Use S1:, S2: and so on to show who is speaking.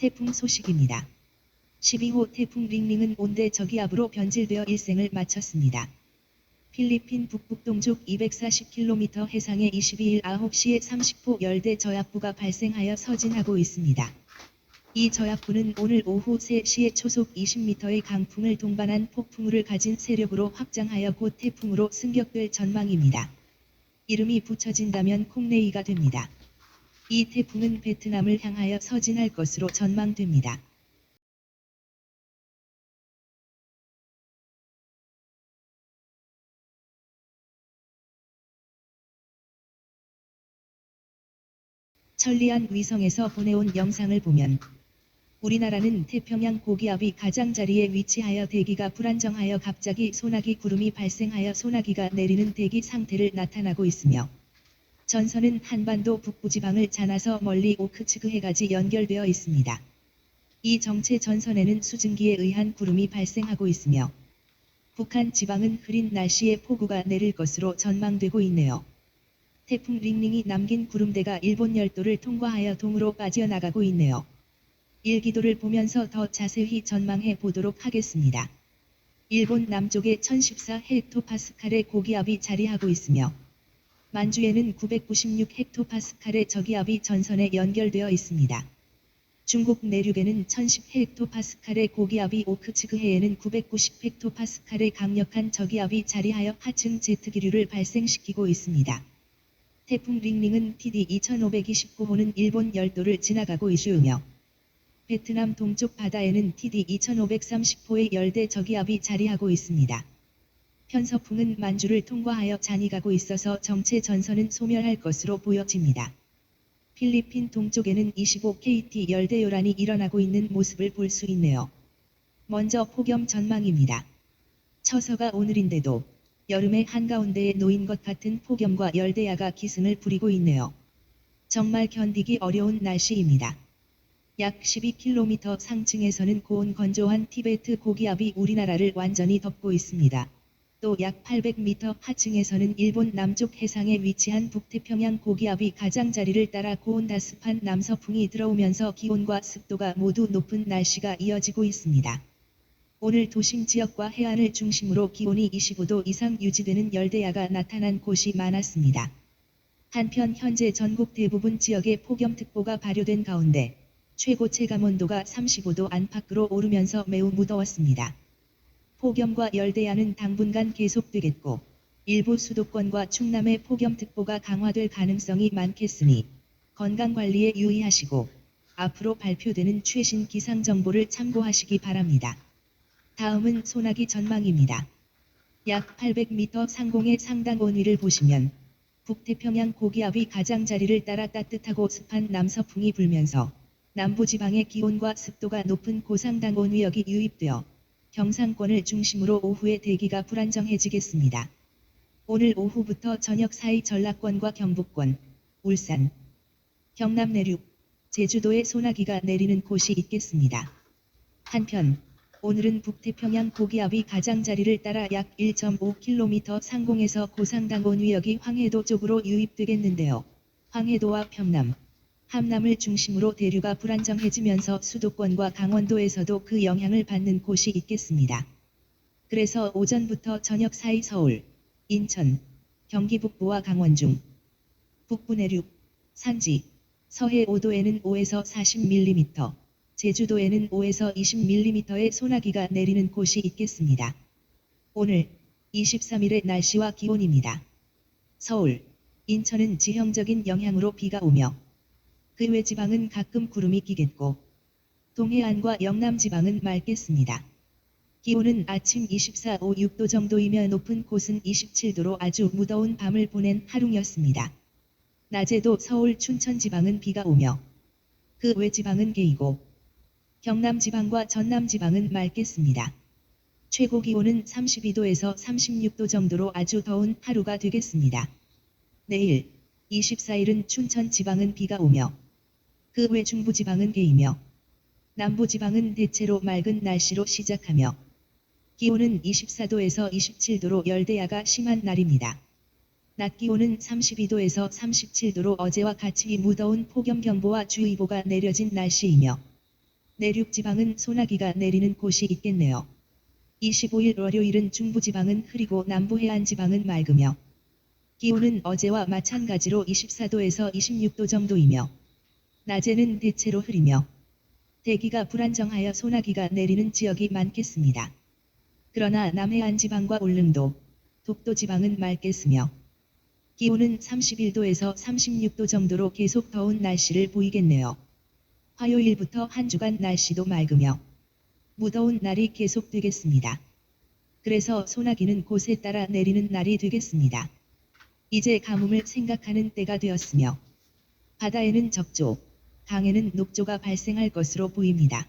S1: 태풍 소식입니다. 12호 태풍 링링은 온대 저기압으로 변질되어 일생을 마쳤습니다. 필리핀 북북 동쪽 240km 해상에 22일 9시에 30호 열대 저압부가 발생하여 서진하고 있습니다. 이 저압부는 오늘 오후 3시에 초속 20m의 강풍을 동반한 폭풍우를 가진 세력으로 확장하여 곧 태풍으로 승격될 전망입니다. 이름이 붙여진다면 콩레이가 됩니다. 이 태풍은 베트남을 향하여 서진할 것으로 전망됩니다. 천리안 위성에서 보내온 영상을 보면 우리나라는 태평양 고기압이 가장자리에 위치하여 대기가 불안정하여 갑자기 소나기 구름이 발생하여 소나기가 내리는 대기 상태를 나타나고 있으며 전선은 한반도 북부지방을 지나서 멀리 오크츠그해까지 연결되어 있습니다. 이 정체 전선에는 수증기에 의한 구름이 발생하고 있으며 북한 지방은 흐린 날씨에 폭우가 내릴 것으로 전망되고 있네요. 태풍 링링이 남긴 구름대가 일본 열도를 통과하여 동으로 빠져나가고 있네요. 일기도를 보면서 더 자세히 전망해 보도록 하겠습니다. 일본 남쪽에 1014 헥토파스칼의 고기압이 자리하고 있으며 만주에는 996 헥토파스칼의 저기압이 전선에 연결되어 있습니다. 중국 내륙에는 1010 헥토파스칼의 고기압이 오크츠그해에는 990 헥토파스칼의 강력한 저기압이 자리하여 하층 제트기류를 발생시키고 있습니다. 태풍 링링은 TD 2529호는 일본 열도를 지나가고 있으며 베트남 동쪽 바다에는 TD 2530호의 열대 저기압이 자리하고 있습니다. 편서풍은 만주를 통과하여 잔이 가고 있어서 정체 전선은 소멸할 것으로 보여집니다. 필리핀 동쪽에는 25KT 열대 요란이 일어나고 있는 모습을 볼 수 있네요. 먼저 폭염 전망입니다. 처서가 오늘인데도 여름의 한가운데에 놓인 것 같은 폭염과 열대야가 기승을 부리고 있네요. 정말 견디기 어려운 날씨입니다. 약 12km 상층에서는 고온 건조한 티베트 고기압이 우리나라를 완전히 덮고 있습니다. 또 약 800m 하층에서는 일본 남쪽 해상에 위치한 북태평양 고기압이 가장자리를 따라 고온 다습한 남서풍이 들어오면서 기온과 습도가 모두 높은 날씨가 이어지고 있습니다. 오늘 도심 지역과 해안을 중심으로 기온이 25도 이상 유지되는 열대야가 나타난 곳이 많았습니다. 한편 현재 전국 대부분 지역에 폭염특보가 발효된 가운데 최고 체감온도가 35도 안팎으로 오르면서 매우 무더웠습니다. 폭염과 열대야는 당분간 계속되겠고 일부 수도권과 충남의 폭염특보가 강화될 가능성이 많겠으니 건강관리에 유의하시고 앞으로 발표되는 최신 기상정보를 참고하시기 바랍니다. 다음은 소나기 전망입니다. 약 800m 상공의 상당 온위를 보시면 북태평양 고기압이 가장자리를 따라 따뜻하고 습한 남서풍이 불면서 남부지방의 기온과 습도가 높은 고상당 온위역이 유입되어 경상권을 중심으로 오후에 대기가 불안정해지겠습니다. 오늘 오후부터 저녁 사이 전라권과 경북권, 울산, 경남 내륙, 제주도에 소나기가 내리는 곳이 있겠습니다. 한편 오늘은 북태평양 고기압이 가장자리를 따라 약 1.5km 상공에서 고상당 온위역이 황해도 쪽으로 유입되겠는데요. 황해도와 평남, 함남을 중심으로 대류가 불안정해지면서 수도권과 강원도에서도 그 영향을 받는 곳이 있겠습니다. 그래서 오전부터 저녁 사이 서울, 인천, 경기 북부와 강원 중, 북부 내륙, 산지, 서해 5도에는 5에서 40mm, 제주도에는 5에서 20mm의 소나기가 내리는 곳이 있겠습니다. 오늘 23일의 날씨와 기온입니다. 서울, 인천은 지형적인 영향으로 비가 오며 그 외 지방은 가끔 구름이 끼겠고 동해안과 영남 지방은 맑겠습니다. 기온은 아침 24, 5, 6도 정도이며 높은 곳은 27도로 아주 무더운 밤을 보낸 하루였습니다. 낮에도 서울, 춘천 지방은 비가 오며 그 외 지방은 개이고 경남 지방과 전남 지방은 맑겠습니다. 최고 기온은 32도에서 36도 정도로 아주 더운 하루가 되겠습니다. 내일 24일은 춘천 지방은 비가 오며 그 외 중부 지방은 개이며 남부 지방은 대체로 맑은 날씨로 시작하며 기온은 24도에서 27도로 열대야가 심한 날입니다. 낮 기온은 32도에서 37도로 어제와 같이 무더운 폭염경보와 주의보가 내려진 날씨이며 내륙 지방은 소나기가 내리는 곳이 있겠네요. 25일 월요일은 중부지방은 흐리고 남부 해안 지방은 맑으며 기온은 어제와 마찬가지로 24도에서 26도 정도이며 낮에는 대체로 흐리며 대기가 불안정하여 소나기가 내리는 지역이 많겠습니다. 그러나 남해안 지방과 울릉도, 독도 지방은 맑겠으며 기온은 31도에서 36도 정도로 계속 더운 날씨를 보이겠네요. 화요일부터 한 주간 날씨도 맑으며 무더운 날이 계속되겠습니다. 그래서 소나기는 곳에 따라 내리는 날이 되겠습니다. 이제 가뭄을 생각하는 때가 되었으며 바다에는 적조, 강에는 녹조가 발생할 것으로 보입니다.